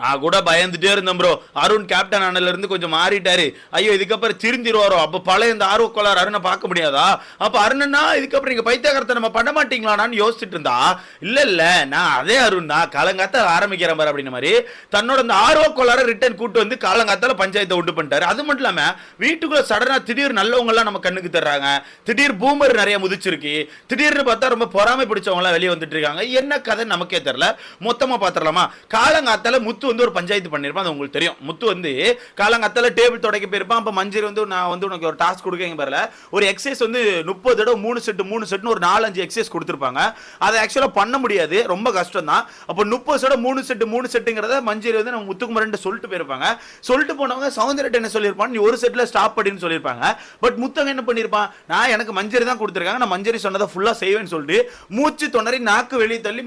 நான் கூட பயந்துட்டே இருந்தேன் ப்ரோ அருண் கேப்டன் ஆனல இருந்து கொஞ்சம் மாறிட்டாரு. ஐயோ இதுக்கப்புறம் திருந்திருவாரோ அப்போ பழைய இந்த ஆர்வ கோளாறு அருணை பார்க்க முடியாதா? அப்போ அருணன்னா இதுக்கப்புறம் நீங்கள் பைத்தியகாரத்தை நம்ம பண்ண மாட்டீங்களானான்னு யோசிச்சுட்டு இருந்தா? இல்லை இல்லை. நான் அதே அருண் தான். காலங்காத்தால ஆரம்பிக்கிறேன் பாரு அப்படின்ன மாதிரி. தன்னோட அந்த ஆர்வ கோளாறு ரிட்டர்ன் கூட்டு வந்து காலங்காத்தால பஞ்சாயத்தை விட்டு பண்ணிட்டாரு. அது மட்டும் இல்லாமல் வீட்டுக்குள்ளே சடனாக திடீர் நல்லவங்களாம் நம்ம கண்ணுக்கு தர்றாங்க. திடீர் பூமர் நிறைய முதிச்சிருக்கு. திடீர்னு பார்த்தா ரொம்ப பொறாமை பிடிச்சவங்களாம் வெளியே வந்துட்டு இருக்காங்க. என்ன கதை நமக்கே தெரில மொத்தமாக பார்த்துடலாமா காலங்காத்தால முத்து வந்து ஒரு பஞ்சாயத்து பண்ணிருப்பான் அது உங்களுக்கு தெரியும். முத்து வந்து காலங்காத்தால டேபிள் தொடக்க போயிருப்பான் அப்போ மஞ்சரி வந்து நான் வந்து உனக்கு ஒரு டாஸ்க் கொடுக்கங்க பாருல. ஒரு எக்ஸசைஸ் வந்து முப்பது தடவை மூணு செட்டு மூணு செட்னு ஒரு நாலஞ்சு எக்ஸசைஸ் கொடுத்துருப்பாங்க. அதை ஆக்சுவலாக பண்ண முடியாது ரொம்ப கஷ்டம் தான் அப்போ முப்பது செட மூணு செட்டு மூணு செட்டுங்கிறத மஞ்சரி வந்து நம்ம முத்துக்குமரன் சொல்லிட்டு போயிருப்பாங்க. சொல்லிட்டு போனவங்க சௌந்தர்யட்ட என்ன சொல்லியிருப்பான்? நீ ஒரு செட்ல ஸ்டாப் அப்படின்னு சொல்லியிருப்பாங்க. பட் முத்தங்க என்ன பண்ணியிருப்பான்? நான் எனக்கு மஞ்சரி தான் கொடுத்துருக்காங்க நான் மஞ்சரி சொன்னதை ஃபுல்லாக செய்வேன்னு சொல்லிட்டு மூச்சு தொண்டரி நாக்கு வெளியே தள்ளி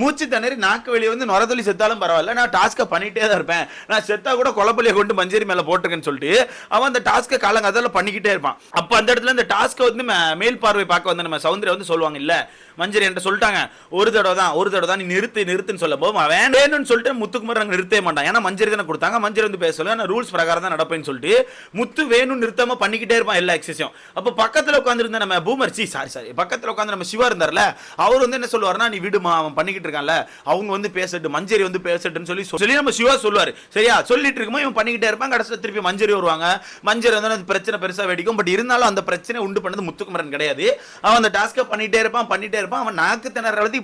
மூச்சு திணறி நாக்கு வெளியே வந்து நுரதொலி செத்தாலும் பரவாயில்ல. நான் டாஸ்க் டாஸ்க்கை பண்ணிகிட்டே தான் இருப்பேன். நான் செத்தா கூட குழப்பலியை கொண்டு மஞ்சரி மேலே போட்டிருக்கேன்னு சொல்லிட்டு அவன் அந்த டாஸ்க்கை காலங்காத்தால பண்ணிக்கிட்டே இருப்பான். அப்போ அந்த இடத்துல அந்த டாஸ்க்கை வந்து மேல் பார்வை பார்க்க வந்து நம்ம சௌந்தர்யா வந்து சொல்லுவாங்க இல்லை மஞ்சரி என்கிட்ட சொல்லிட்டாங்க. ஒரு தடவை தான் ஒரு தடவை தான் நீ நிறுத்து நிறுத்துன்னு சொல்ல போது அவன் வேண்டேன்னு சொல்லிட்டு முத்துக்குமார் நாங்கள் நிறுத்தவே மாட்டான். ஏன்னா மஞ்சரி தானே கொடுத்தாங்க மஞ்சரி வந்து பேசல. நான் ரூல்ஸ் பிரகாரம் தான் நடப்பேன்னு சொல்லிட்டு முத்து வேணும்னு நிறுத்தாம பண்ணிக்கிட்டே இருப்பான் எல்லா எக்ஸசையும் அப்போ பக்கத்தில் உட்காந்துருந்த நம்ம பூமர் சி சாரி சாரி பக்கத்தில் உட்காந்து நம்ம சிவா இருந்தார்ல அவர் வந்து என்ன சொல்லுவார்னா நீ விடுமா அவன் பண்ணிக்கிட்டு இருக்கான்ல. அவங்க வந்து பேசட்டு மஞ்சரி வந்து பேசட்டுன்னு சொல்லி சொல்லி நம்ம சிவா சொல்லுவார். சரியா? சொல்லிட்டு இருக்கும்போது இவன் பண்ணிக்கிட்டே இருப்பான். கடைசியில் திருப்பி மஞ்சரி வருவாங்க. மஞ்சரி வந்து அந்த பிரச்சனை பெருசாக வெடிக்கும். பட் இருந்தாலும் அந்த பிரச்சனை உண்டு பண்ணது முத்துக்குமரன் கிடையாது. அவன் அந்த டாஸ்க்கை பண்ணிட்டே இருப்பான் பண்ணிட்டே இருப்பான். அவன் நாக்கு திணற வளர்த்தி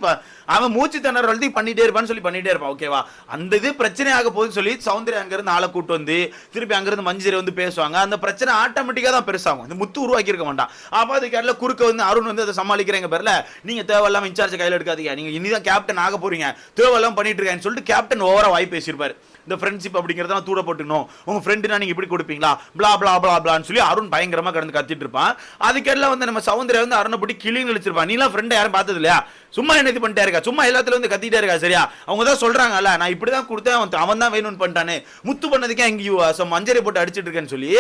அவன் மூச்சு திணற வளர்த்தி பண்ணிட்டே இருப்பான்னு சொல்லி பண்ணிட்டே இருப்பான். ஓகேவா அந்த இது பிரச்சனை ஆக போகுதுன்னு சொல்லி சௌந்தர்யா அங்கேருந்து ஆளை கூட்டு வந்து திருப்பி அங்கிருந்து மஞ்சரி வந்து பேசுவாங்க. அந்த பிரச்சனை ஆட்டோமேட்டிக்காக தான் பெருசாகும். இந்த முத்து உருவாக்கியிருக்க மாட்டான். அப்போ அது இடத்துல குறுக்க வந்து அருண் வந்து அதை சமாளிக்கிறேங்க பேர்ல நீங்க தேவையில்லாமல் இன்சார்ஜ் கையில் எடுக்காதீங்க. நீங்க இனிதான் கேப்டன் ஆக போறீங்க. தேவையில்லாமல் பண்ணிட்டு இருக்கேன்னு சொல்லிட்டு கேப்டன் ஓவராக வாய்ப்பு பேசியிருப்பார். இந்த ஃப்ரெண்ட்ஷிப் அப்படிங்கிறத தூட போட்டுக்கணும். உங்கள் ஃப்ரெண்டுனா நீங்க இப்படி கொடுப்பீங்களா? blah blah blah பிளான்னு சொல்லி அருண் பயங்கரமா கடந்து கத்திட்டு இருப்பான். அதுக்கெல்லாம் வந்து நம்ம சௌந்தர்யா வந்து அருணை போட்டு கிளின்னு இழிச்சிருப்பான். நீலாம் ஃப்ரெண்டை யாரும் பார்த்தது இல்லையா சும்மா என்ன இது பண்ணிட்டே இருக்கா? சும்மா எல்லாத்துல வந்து கத்திட்டே இருக்கா சரியா? அவங்க தான் சொல்றாங்கல்ல நான் இப்படி தான் கொடுத்தேன் அவன் அவன் தான் வேணும்னு பண்ணிட்டானே. முத்து பண்ணதுக்கே எங்கேயும் மஞ்சரை போட்டு அடிச்சிட்டு இருக்கேன்னு சொல்லி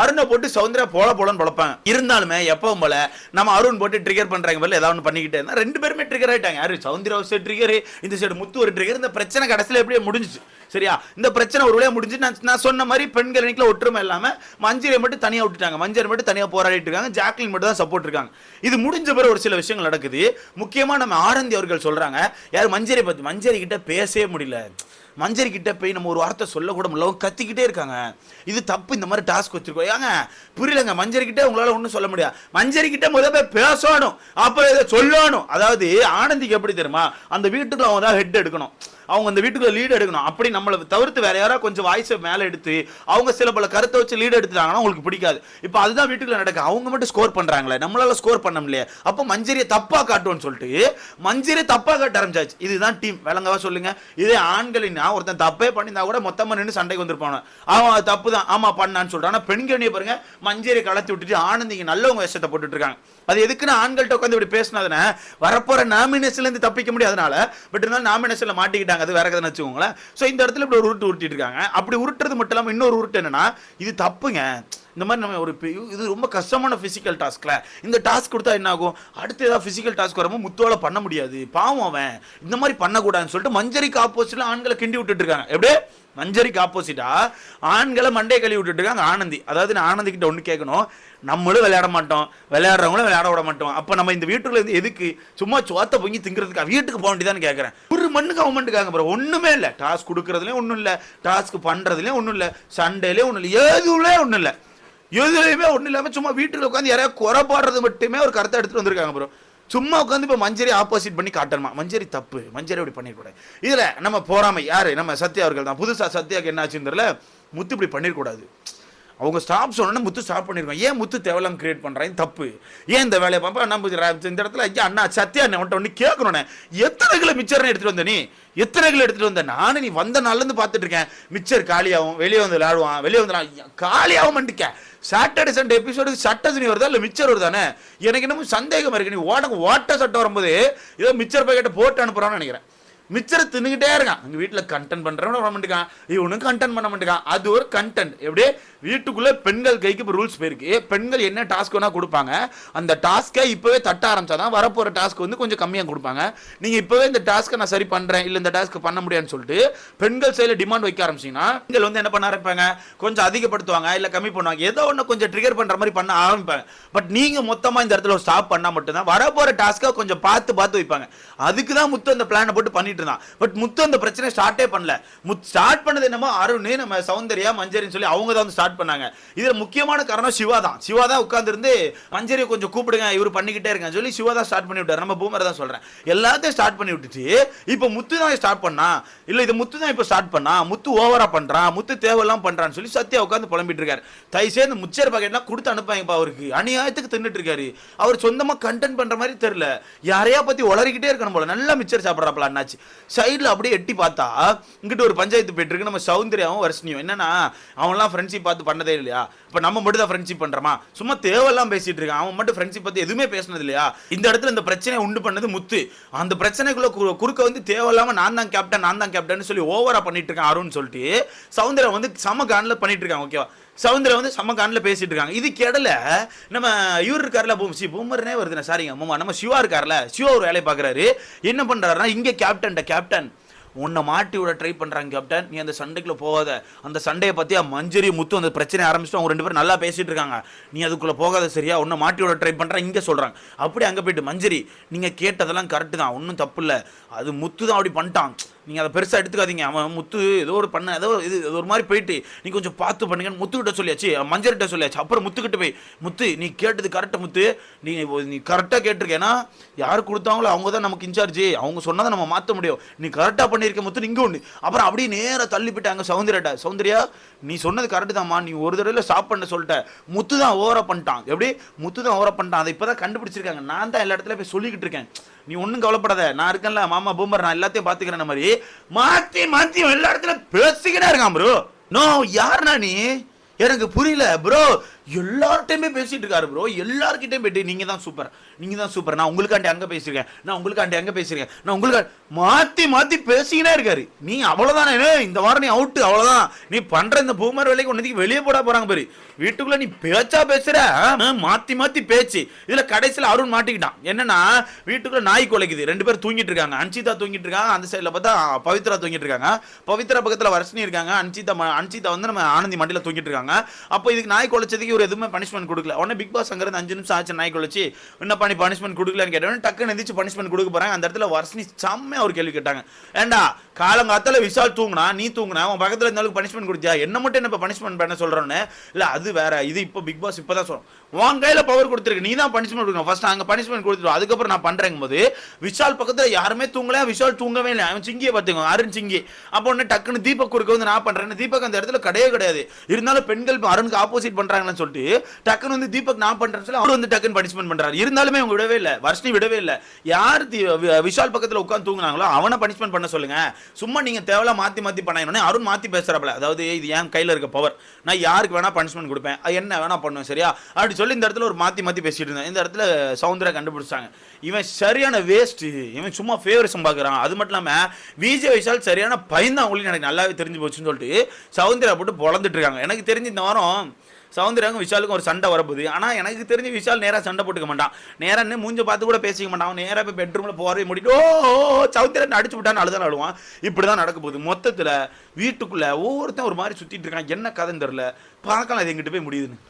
அருணை போட்டு சௌந்தர்யா போல போலன்னு பொழப்பாங்க இருந்தாலுமே எப்பவும் போல நம்ம அருண் போட்டு ட்ரிகர் பண்றாங்க போல ஏதாவது ஒன்று பண்ணிக்கிட்டே இருந்தா ரெண்டு பேருமே ட்ரிகர் ஆயிட்டாங்க. யாரு? சௌந்தர்யா ஒரு சைடு ட்ரிகர் இந்த சைடு முத்து ஒரு ட்ரிகர் இந்த பிரச்சனை கடைசியில் எப்படியே முடிஞ்சுச்சு. சரியா? இந்த பிரச்சனை ஒரு வழியாக முடிஞ்சு நான் நான் சொன்ன மாதிரி பெண்கள் இன்னைக்கு ஒற்றுமை இல்லாமல் மஞ்சரை மட்டும் தனியாக விட்டுட்டாங்க. மஞ்சள் மட்டும் தனியாக போராடிட்டு இருக்காங்க. ஜாக்லின் மட்டும் தான் சப்போர்ட் இருக்காங்க. இது முடிஞ்ச பிறகு ஒரு சில விஷயங்கள் நடக்குது. முக்கியமாக நம்ம ஆனந்தி அவர்கள் சொல்கிறாங்க யார் மஞ்சரை பற்றி மஞ்சரி கிட்ட பேசவே முடியல. மஞ்சரி கிட்ட போய் நம்ம ஒரு வார்த்தை சொல்லக்கூட முடியல. அவங்க கத்திக்கிட்டே இருக்காங்க. இது தப்பு. இந்த மாதிரி டாஸ்க் வச்சிருக்கோம். ஏங்க புரியலங்க. மஞ்சரி கிட்ட உங்களால் ஒன்றும் சொல்ல முடியாது. மஞ்சரி கிட்ட முதல்ல போய் பேசணும். அப்புறம் இதை சொல்லணும். அதாவது ஆனந்திக்கு எப்படி தெரியுமா? அந்த வீட்டுக்குள்ள அவங்க தான் ஹெட் எடுக்கணும். அவங்க அந்த வீட்டுக்குள்ள லீடு எடுக்கணும். அப்படி நம்மளை தவிர்த்து வேற யாராவது கொஞ்சம் வாய்ஸை மேலே எடுத்து அவங்க சில பல கருத்தை வச்சு லீடு எடுத்துட்டாங்கன்னா உங்களுக்கு பிடிக்காது. இப்போ அதுதான் வீட்டுக்குள்ள நடக்கு. அவங்க மட்டும் ஸ்கோர் பண்றாங்களே. நம்மளால ஸ்கோர் பண்ண முடியல. அப்போ மஞ்சரியை தப்பா காட்டுவோம்னு சொல்லிட்டு மஞ்சரியை தப்பா காட்ட ஆரம்பிச்சாச்சு. இதுதான் டீம் விளங்கவா சொல்லுங்க. இதே ஆண்களினா ஒருத்தன் தப்பே பண்ணியிருந்தா கூட மொத்தமா நின்று சண்டைக்கு வந்திருப்பாங்க அவன் அது தப்பு தான். ஆமா பண்ணான்னு சொல்றான் ஆனால் பெண்கள் பாருங்க மஞ்சரியை கலத்தி விட்டுட்டு ஆனந்திங்க நல்லவங்க விஷயத்தை போட்டுட்டு இருக்காங்க. அது எதுக்குன்னு ஆண்கள்கிட்ட உட்காந்து இப்படி பேசினதுனா வரப்போற நாமினேஷன்ல இருந்து தப்பிக்க முடியாதனால பட் இருந்தாலும் நாமினேஷன்ல மாட்டிக்கிட்டாங்க அது வேற கதை வச்சுக்கோங்களேன். ஸோ இந்த இடத்துல இப்படி ஒரு உருட்டு உருட்டிட்டு இருக்காங்க அப்படி உருட்டுறது மட்டும் இல்லாமல் இன்னொரு உருட்டு என்னன்னா இது தப்புங்க. இந்த மாதிரி நம்ம ஒரு இது ரொம்ப கஷ்டமான ஃபிசிக்கல் டாஸ்க்ல இந்த டாஸ்க் கொடுத்தா என்ன ஆகும்? அடுத்து ஏதாவது ஃபிசிக்கல் டாஸ்க் வரும்போது முத்தோல பண்ண முடியாது. பாவம் அவன். இந்த மாதிரி பண்ணக்கூடாதுன்னு சொல்லிட்டு மஞ்சரிக்கு ஆப்போசிட்டில் ஆண்களை கிண்டி விட்டுட்டு இருக்காங்க எப்படியே மஞ்சரிக்கு ஆப்போசிட்டா ஆண்களை மண்டே கழுவி விட்டுட்டு இருக்காங்க ஆனந்தி. அதாவது நான் ஆனந்தி கிட்ட ஒன்று கேட்கணும். நம்மளும் விளையாட மாட்டோம் விளையாடுறவங்களும் விளையாட விட மாட்டோம். அப்போ நம்ம இந்த வீட்டுக்குள்ள இருந்து எதுக்கு சும்மா சோத்தை பொங்கி திங்கிறதுக்கு? வீட்டுக்கு போக வேண்டியதான்னு கேட்குறேன் ஒரு மண்ணுக்கு கவர்மெண்ட்டுக்காக அப்புறம் ப்ரோ. ஒன்றுமே இல்லை. டாஸ்க் கொடுக்குறதுலேயும் ஒன்றும் இல்லை. டாஸ்க் பண்ணுறதுலேயும் ஒன்றும் இல்லை. சண்டேலேயும் ஒன்றும் இல்லை. எதுவுமே ஒன்றும் இல்லை. எதுலையுமே ஒன்றும் இல்லாமல் சும்மா வீட்டில் உட்காந்து யாரையா குறை பாடுறது மட்டுமே ஒரு கருத்தை எடுத்துட்டு வந்திருக்காங்க ப்ரோ. சும்மா உட்காந்து இப்போ மஞ்சரி ஆப்போசிட் பண்ணி காட்டணுமா? மஞ்சரி தப்பு. மஞ்சரி அப்படி பண்ணிடக்கூடாது இதில் நம்ம போகாமல் யாரு? நம்ம சத்யா அவர்கள் தான். புதுசாக சத்யாக்கு என்ன ஆச்சுன்னு தெரியல? முத்து இப்படி பண்ணிடக்கூடாது அவங்க ஸ்டாப் சொன்னோன்னா முத்து ஸ்டாப் பண்ணிருக்கோம் ஏன் முத்து தேவலாம் கிரியேட் பண்ணுறாங்க தப்பு. ஏன் இந்த வேலையை பாப்பா? நம்ம இந்த இடத்துல ஐயா அண்ணா சத்தியா அண்ணன் உன்ட்ட ஒன்று கேட்கணுண்ணே எத்தனை கிலோ மிச்சர்னு எடுத்துட்டு வந்த நீ? எத்தனை கிலோ எடுத்துட்டு வந்த? நானும் நீ வந்த நாள்லேருந்து பார்த்துட்டு இருக்கேன். மிச்சர் காலியாகும் வெளியே வந்து விளையாடுவான். வெளியே வந்து காலியாகவும் மண்டிக்க சாட்டர்டே சண்டே எபிசோடு சட்ட துணி வருதா? இல்லை மிச்சர் வருதானே? எனக்கு என்னமோ சந்தேகம் இருக்குது நீ ஓட ஓட்ட சட்டை வரும்போது ஏதோ மிச்சர் பாக்கெட்டை போட்டு அனுப்புகிறான்னு நினைக்கிறேன். மிச்சரை தின்னுக்கிட்டே இருக்கான். எங்கள் வீட்டில் கண்டென்ட் பண்ணுறவன பண்ண மாட்டேங்கான். இவனும் கண்டென்ட் பண்ண மாட்டேங்கான். அது ஒரு கண்டென்ட் எப்படி வீட்டுக்குள்ளே பெண்கள் கைக்கு இப்போ ரூல்ஸ் போயிருக்கு. பெண்கள் என்ன டாஸ்க் வேணால் கொடுப்பாங்க. அந்த டாஸ்க்கை இப்போவே தட்ட ஆரம்பிச்சாதான் வரப்போகிற டாஸ்க் வந்து கொஞ்சம் கம்மியாக கொடுப்பாங்க. நீங்கள் இப்போவே இந்த டாஸ்க்கை நான் சரி பண்ணுறேன் இல்லை இந்த டாஸ்க் பண்ண முடியாதுன்னு சொல்லிட்டு பெண்கள் சைடில் டிமாண்ட் வைக்க ஆரம்பிச்சிங்கன்னா பெண்கள் வந்து என்ன பண்ண ஆரம்பிப்பாங்க? கொஞ்சம் அதிகப்படுத்துவாங்க இல்லை கம்மி பண்ணுவாங்க. ஏதோ ஒன்று கொஞ்சம் ட்ரிகர் பண்ணுற மாதிரி பண்ண ஆரம்பிப்பாங்க. பட் நீங்கள் மொத்தமாக இந்த இடத்துல ஸ்டாப் பண்ணால் மட்டும்தான் வரப்போகிற டாஸ்க்கை கொஞ்சம் பார்த்து பார்த்து வைப்பாங்க. அதுக்கு தான் முத்து அந்த பிளானை போட்டு பண்ணிட்டு இருந்தான். பட் முத்து அந்த பிரச்சனை ஸ்டார்ட்டே பண்ணல. முத் ஸ்டார்ட் பண்ணது என்னமோ அருண் நம்ம சௌந்தர்யா மஞ்சரின்னு சொல்லி அவங்க தான் வந்து ஸ்டார்ட் பண்ணாங்க. இதுல முக்கியமான காரணம் சிவா தான். சிவா தான் உட்காந்துருந்து மஞ்சரியை கொஞ்சம் கூப்பிடுங்க இவர் பண்ணிக்கிட்டே இருக்கான்னு சொல்லி சிவா தான் ஸ்டார்ட் பண்ணி விட்டாரு. நம்ம பூமர் தான் சொல்றேன். எல்லாத்தையும் ஸ்டார்ட் பண்ணி விட்டுட்டு இப்போ முத்து தான் ஸ்டார்ட் பண்ணா? இல்ல இது முத்து தான் இப்போ ஸ்டார்ட் பண்ணா? முத்து ஓவரா பண்றான் முத்து தேவையெல்லாம் பண்றான்னு சொல்லி சத்யா உட்காந்து புலம்பிட்டு இருக்காரு. தயவு சேர்ந்து முச்சர் பாக்கெட்லாம் கொடுத்து அனுப்பாங்கப்பா அவருக்கு. அநியாயத்துக்கு தின்னுட்டு இருக்காரு. அவர் சொந்தமா கண்டென்ட் பண்ற மாதிரி தெரியல. யாரையா பத்தி உளறிக்கிட்டே இருக்கணும் போல. நல்லா மிச்சர் சாப்பிட்றாப்ல அண்ணாச்சு. சைடில் அப்படியே எட்டி பார்த்தா இங்கிட்ட ஒரு பஞ்சாயத்து போயிட்டு இருக்கு. நம்ம சௌந்தர்யாவும் வர்ஷினியும். என்னன்னா அவன்லாம் ஃப்ரெண்ட்ஷிப் பார்த்து பண்ணதே இல்லையா? இப்போ நம்ம மட்டும் தான் ஃப்ரெண்ட்ஷிப் பண்ணுறமா சும்மா தேவையெல்லாம் பேசிட்டு இருக்கான். அவன் மட்டும் ஃப்ரெண்ட்ஷிப் பற்றி எதுவுமே பேசினது இல்லையா? இந்த இடத்துல இந்த பிரச்சனையை உண்டு பண்ணது முத்து. அந்த பிரச்சனைக்குள்ள கு- குறுக்க வந்து தேவையில்லாமல் நான் தான் கேப்டன் நான் தான் கேப்டன் சொல்லி ஓவராக பண்ணிட்டு இருக்கான் அருண் சொல்லிட்டு. சௌந்தர்யா வந்து சம கான்ல பண்ணிட்டு இருக்கான் ஓகேவா சவுந்தரம் வந்து செம்ம கானில் பேசிட்டு இருக்காங்க. இது கெடல நம்ம இவர் இருக்கார்ல பூம் சி பூமர்னே வருதுண்ணே சாரிங்க மாமா நம்ம சிவா இருக்கார்ல சிவா ஒரு வேலையை பார்க்குறாரு. என்ன பண்ணுறாருன்னா இங்கே கேப்டன்ட்ட கேப்டன் உன்னை மாட்டி விட ட்ரை பண்ணுறாங்க கேப்டன் நீ அந்த சண்டைக்குள்ளே போகாத. அந்த சண்டையை பற்றி மஞ்சரி முத்து அந்த பிரச்சனை ஆரம்பிச்சுட்டு அவங்க ரெண்டு பேரும் நல்லா பேசிட்டு இருக்காங்க. நீ அதுக்குள்ளே போகாத சரியா? உன்னை மாட்டி விட ட்ரை பண்ணுறேன் இங்கே சொல்கிறாங்க அப்படி அங்கே போயிட்டு மஞ்சரி நீங்கள் கேட்டதெல்லாம் கரெக்டு தான் ஒன்றும் தப்பு இல்லை. அது முத்து தான் அப்படி பண்ணிட்டான். நீங்கள் அதை பெருசாக எடுத்துக்காதீங்க. அவன் முத்து ஏதோ ஒரு பண்ண ஏதோ இது இது ஒரு மாதிரி போயிட்டு நீ கொஞ்சம் பார்த்து பண்ணுங்க முத்துக்கிட்ட சொல்லியாச்சு. மஞ்சர்கிட்ட சொல்லியாச்சு. அப்புறம் முத்துக்கிட்ட போய் முத்து நீ கேட்டது கரெக்டாக முத்து. நீ நீ கரெக்டாக கேட்டிருக்கேன்னா யார் கொடுத்தாங்களோ அவங்க தான் நமக்கு இன்சார்ஜ். அவங்க சொன்னதை நம்ம மாற்ற முடியும். நீ கரெக்டாக பண்ணியிருக்க முத்து இங்கே ஒன்று அப்புறம் அப்படியே நேராக தள்ளி போயிட்டாங்க சௌந்தர்யாட்ட. சௌந்தர்யா நீ சொன்னது கரெக்டு தான்மா. நீ ஒரு தடவை ஸ்டாப் பண்ண சொல்லிட்ட. முத்து தான் ஓவரா பண்ணிட்டான். எப்படி? முத்து தான் ஓவரா பண்ணிட்டான். அதை இப்போ தான் கண்டுபிடிச்சிருக்காங்க. நான் தான் எல்லா இடத்துல போய் சொல்லிக்கிட்டு இருக்கேன். நீ ஒன்றும் கவலைப்படாத. நான் இருக்கேன்ல மாமா பூமர் நான் எல்லாத்தையும் பார்த்துக்கிறேன் மாதிரி. மாற்றி மாற்றி எல்லா இடத்துல பேசிக்கிட்டே இருக்கான் ப்ரோ நோ யாருண்ணா நீ? எனக்கு புரியல ப்ரோ எல்லார்ட்டையுமே பேசிட்டு இருக்காரு ப்ரோ எல்லார்கிட்டயும் போயிட்டு நீங்கள் தான் சூப்பர் நீங்க தான் சூப்பர் நான் உங்களுக்காண்டி அங்கே பேசியிருக்கேன். நான் உங்களுக்காண்டி அங்கே பேசியிருக்கேன். நான் உங்களுக்கு மாத்தி மாத்தி பேசிக்கினே இருக்காரு. நீ அவ்வளோதானே இந்த வாரம் நீ அவுட்டு அவ்வளவுதான். நீ பண்ற இந்த பூமர் வேலைக்கு ஒன்றுக்கு வெளியே போட போறாங்க பாரு. வீட்டுக்குள்ள நீ பேச்சா பேசுற? மாற்றி மாத்தி மாத்தி பேச்சு. இதுல கடைசியில் அருண் மாட்டிக்கிட்டான். என்னன்னா வீட்டுக்குள்ள நாய் குலைக்குது. ரெண்டு பேரும் தூங்கிட்டு இருக்காங்க. அன்சிதா தூங்கிட்டு இருக்காங்க அந்த சைடில் பார்த்தா பவித்ரா தூங்கிட்டு இருக்காங்க. பவித்ரா பக்கத்துல வர்ஷினி இருக்காங்க. அன்சிதா ம- அன்சிதா வந்து நம்ம ஆனந்தி மண்டியில தூங்கிட்டு இருக்காங்க. அப்போ இதுக்கு நாய் குலைச்சதுக்கு ஒரு எதுவுமே பனிஷ்மெண்ட் கொடுக்கல. உடனே பிக் பாஸ் அங்கிருந்து அஞ்சு நிமிஷம் ஆச்சு நாய் குலைச்சி. என்ன பண்ணி பனிஷ்மெண்ட் கொடுக்கலன்னு கேட்டவொடனே டக்குன்னு எந்திரிச்சு பனிஷ்மெண்ட் கொடுக்க போறாங்க. அந்த இடத்துல வர்ஷினி செம்மையா ஒரு கேள்வி கேட்டாங்க. ஏண்டா காலங்காத்தால விஷால் தூங்குனா நீ தூங்குனா உன் பக்கத்துல இருந்தாலும் பனிஷ்மெண்ட் கொடுத்தியா? என்ன மட்டும் என்ன பனிஷ்மெண்ட் பண்ண சொல்கிறோன்னு இல்ல அது வேற. இது இப்போ பிக் பாஸ் இப்பதான் சொல்றோம் உன் கையில் பவர் கொடுத்துருக்கு. நீ தான் பனிஷ்மெண்ட் கொடுக்கணும். ஃபர்ஸ்ட் அங்க பனிஷ்மெண்ட் கொடுத்துருவோம் அதுக்கப்புறம் நான் பண்றேங்க போது விஷால் பக்கத்தில் யாருமே தூங்கல. விஷால் தூங்கவே இல்லை. அவன் சிங்கியை பார்த்துக்கோ. அருண் சிங்கி. அப்போ ஒன்று டக்குன்னு தீபக் குறுக்க வந்து நான் பண்ணுறேன் தீபக் அந்த இடத்துல கிடையவே கிடையாது. இருந்தாலும் பெண்கள் அருணுக்கு ஆப்போசிட் பண்றாங்கன்னு சொல்லிட்டு டக்குன்னு வந்து தீபக் நான் பண்றேன்னு சொல்லி அவர் வந்து டக்குன்னு பனிஷ்மெண்ட் பண்றாரு. இருந்தாலுமே அவங்க விடவே இல்லை. வர்ஷினி விடவே இல்லை. யார் வி- விஷால் பக்கத்தில் உட்காந்து தூங்குனாங்களோ அவனை பனிஷ்மெண்ட் பண்ண சொல்லுங்க. சும்மா நீங்க தேவையில்ல மாத்தி மாத்தி பண்ணாங்க அருண் மாற்றி பேசுறாப்ல அதாவது இது என் கையில இருக்க பவர் நான் யாருக்கு வேணா பனிஷ்மெண்ட் கொடுப்பேன். என்ன வேணா பண்ணுவேன் சரியா? அப்படி சொல்லி இந்த இடத்துல ஒரு மாற்றி மாற்றி பேசிட்டு இருந்தேன் இந்த இடத்துல சவுந்தரா கண்டுபிடிச்சாங்க. இவன் சரியான வேஸ்ட்டு இவன் சும்மா ஃபேவரிசம் பார்க்குறான் அது மட்டும் இல்லாமல் விஜய் விஷால் சரியான பயந்தான் அவங்களுக்கு எனக்கு நல்லாவே தெரிஞ்சு போச்சுன்னு சொல்லிட்டு சவுந்தரா போட்டு பொழந்துட்டு இருக்காங்க. எனக்கு தெரிஞ்சு இந்த வாரம் சவுந்தரங்க விஷாலுக்கும் ஒரு சண்டை வரப்போகுது. ஆனால் எனக்கு தெரிஞ்சு விஷால் நேராக சண்டை போட்டுக்க மாட்டான். நேராக நின்று மூஞ்ச பார்த்து கூட பேசிக்க மாட்டான். அவன் நேராக போய் பெட்ரூமில் போகிறவே முடிட்டு ஓ சவுந்தரன் அடிச்சு விட்டான்னு அழுதான் அழுவான். இப்படி தான் நடக்க போகுது. மொத்தத்தில் வீட்டுக்குள்ளே ஒவ்வொருத்தன் ஒரு மாதிரி சுற்றிட்டு இருக்கான். என்ன கதைன்னு தெரில பார்க்கலாம் அது எங்கிட்ட போய் முடியுதுன்னு.